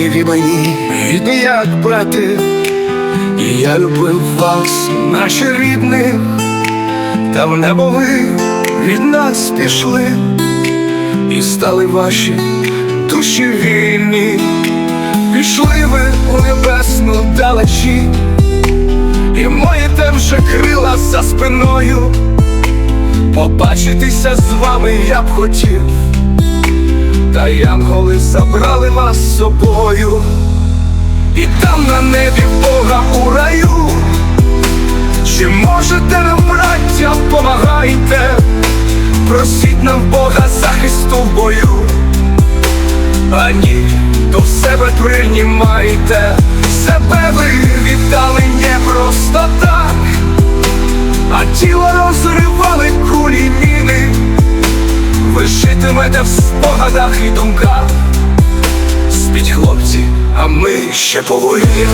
Рідні мені, рідні як брати, і я любив вас, наші рідних, та в небо ви від нас пішли, і стали ваші душі вільні, пішли ви у небесну далечі, і моєте вже крила за спиною. Побачитися з вами я б хотів, та янголи забрали вас з собою, і там на небі Бога у раю. Чи можете нам, браття, помагайте, просіть нам Бога захисту в бою, а ні, до себе приймайте, себе ви житимете в спогадах і думках. Спіть хлопці, а ми ще повоюємо.